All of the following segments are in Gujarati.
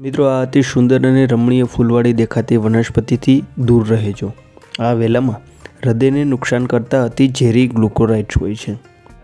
મિત્રો, આ અતિ સુંદર અને રમણીય ફૂલવાળી દેખાતી વનસ્પતિથી દૂર રહેજો આ વેલામાં હૃદયને નુકસાન કરતા અતિ ઝેરી ગ્લુકોરાઇડ્સ હોય છે.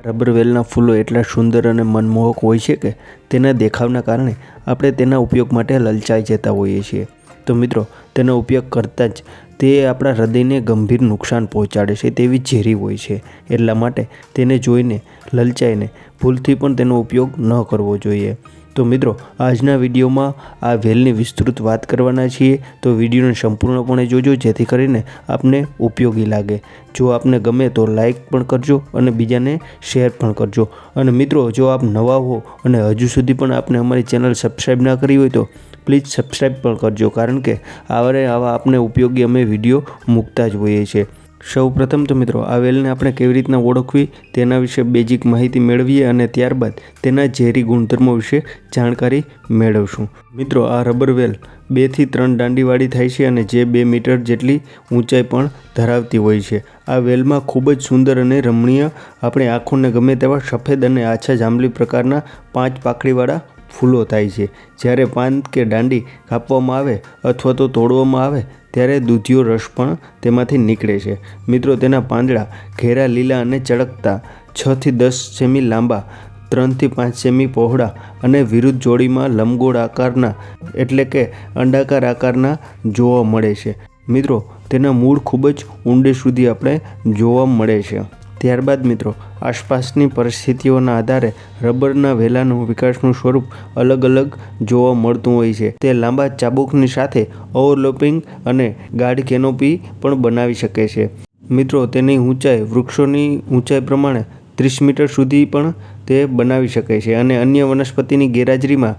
રબર વેલના ફૂલો એટલા સુંદર અને મનમોહક હોય છે કે તેના દેખાવના કારણે આપણે તેના ઉપયોગ માટે લલચાઈ જતા હોઈએ છીએ. તો મિત્રો, તેનો ઉપયોગ કરતાં જ તે આપણા હૃદયને ગંભીર નુકસાન પહોંચાડે છે તેવી ઝેરી હોય છે. એટલા માટે તેને જોઈને લલચાઈને ભૂલથી પણ તેનો ઉપયોગ ન કરવો જોઈએ. તો મિત્રો, આજના વિડીયોમાં આ વેલની વિસ્તૃત વાત કરવાના છીએ. તો વિડીયોને સંપૂર્ણપણે જોજો, જેથી કરીને આપને ઉપયોગી લાગે. જો આપને ગમે તો લાઈક પણ કરજો અને બીજાને શેર પણ કરજો. અને મિત્રો, જો આપ નવા હો અને હજુ સુધી પણ આપને અમારી ચેનલ સબસ્ક્રાઈબ ના કરી હોય તો પ્લીઝ સબસ્ક્રાઈબ પણ કરજો. કારણ કે, આવારે આવા આપને ઉપયોગી અમે વીડિયો મૂકતા જ હોઈએ છીએ. સૌ પ્રથમ તો મિત્રો આ વેલને આપણે કેવી રીતના ઓળખવી તેના વિશે બેઝિક માહિતી મેળવીએ અને ત્યારબાદ તેના ઝેરી ગુણધર્મો વિશે જાણકારી મેળવશું. મિત્રો, આ રબર વેલ બેથી ત્રણ દાંડીવાળી થાય છે અને જે બે મીટર જેટલી ઊંચાઈ પણ ધરાવતી હોય છે. આ વેલમાં ખૂબ જ સુંદર અને રમણીય, આપણી આંખોને ગમે તેવા સફેદ અને આછા જાંબલી પ્રકારના પાંચ પાકડીવાળા ફૂલો થાય છે. જ્યારે પાન કે દાંડી કાપવામાં આવે અથવા તો તોડવામાં આવે, ત્યારે દૂધિયો રસ પણ તેમાંથી નીકળે છે. મિત્રો, તેના પાંદડા ઘેરા લીલા અને ચળકતા છથી દસ સેમી લાંબા ત્રણથી પાંચ સેમી પહોળા અને વિરુદ્ધ જોડીમાં લંબગોળ આકારના, એટલે કે અંડાકાર આકારના જોવા મળે છે. મિત્રો, તેના મૂળ ખૂબ જ ઊંડે સુધી આપણે જોવા મળે છે. ત્યારબાદ મિત્રો, આસપાસની પરિસ્થિતિઓના આધારે રબરના વેલાનું વિકાસનું સ્વરૂપ અલગ અલગ જોવા મળતું હોય છે. તે લાંબા ચાબુકની સાથે ઓવરલોપિંગ અને ગાઢ કેનોપી પણ બનાવી શકે છે. મિત્રો, તેની ઊંચાઈ વૃક્ષોની ઊંચાઈ પ્રમાણે ત્રીસ મીટર સુધી પણ તે બનાવી શકે છે અને અન્ય વનસ્પતિની ગેરહાજરીમાં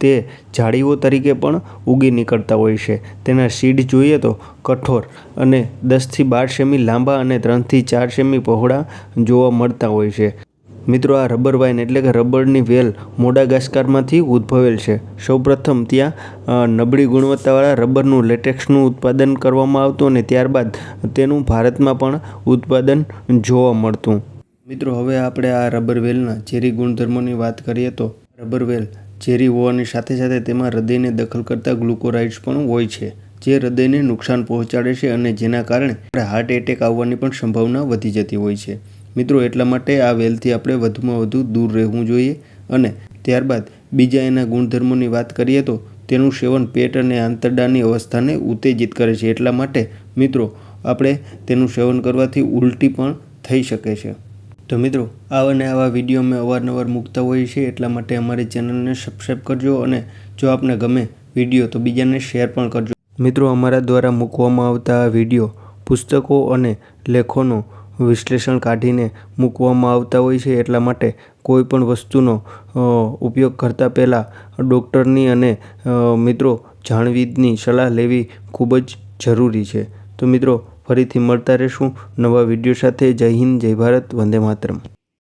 તે ઝાડીઓ તરીકે પણ ઉગી નીકળતા હોય છે. તેના સીડ જોઈએ તો કઠોર અને દસથી બાર સેમી લાંબા અને ત્રણથી ચાર સેમી પહોળા જોવા મળતા હોય છે. મિત્રો, આ રબર વાઇન એટલે કે રબરની વેલ મોડાગાસ્કારમાંથી ઉદ્ભવેલ છે. સૌપ્રથમ ત્યાં નબળી ગુણવત્તાવાળા રબરનું લેટેક્સનું ઉત્પાદન કરવામાં આવતું અને ત્યારબાદ તેનું ભારતમાં પણ ઉત્પાદન જોવા મળતું. મિત્રો, હવે આપણે આ રબર વેલના ઝેરી ગુણધર્મોની વાત કરીએ તો રબર વેલ ઝેરી હોવાની સાથે સાથે તેમાં હૃદયને દખલ કરતા ગ્લુકોરાઇડ્સ પણ હોય છે, જે હૃદયને નુકસાન પહોંચાડે છે અને જેના કારણે આપણે હાર્ટ એટેક આવવાની પણ સંભાવના વધી જતી હોય છે. મિત્રો, એટલા માટે આ વેલથી આપણે વધુમાં વધુ દૂર રહેવું જોઈએ અને ત્યારબાદ બીજા એના ગુણધર્મોની વાત કરીએ તો તેનું સેવન પેટ અને આંતરડાની અવસ્થાને ઉત્તેજિત કરે છે. એટલા માટે મિત્રો, આપણે તેનું સેવન કરવાથી ઉલટી પણ થઈ શકે છે. તો મિત્રો, આવા ને આવા વીડિયો અમે અવારનવાર મૂકતા હોઈએ છીએ, એટલા માટે અમારી ચેનલને સબસ્ક્રાઈબ કરજો અને જો આપને ગમે વીડિયો તો બીજાને શેર પણ કરજો. મિત્રો, અમારા દ્વારા મૂકવામાં આવતા વીડિયો પુસ્તકો અને લેખોનો વિશ્લેષણ કાઢીને મૂકવામાં આવતા હોય છે, એટલા માટે કોઈ પણ વસ્તુનો ઉપયોગ કરતાં પહેલાં ડૉક્ટરની અને મિત્રો જાણવીદની સલાહ લેવી ખૂબ જ જરૂરી છે. તો મિત્રો ફરીથી મળતા રહેશું નવા વીડિયો સાથે. જય હિન્દ જય ભારત વંદે માતરમ.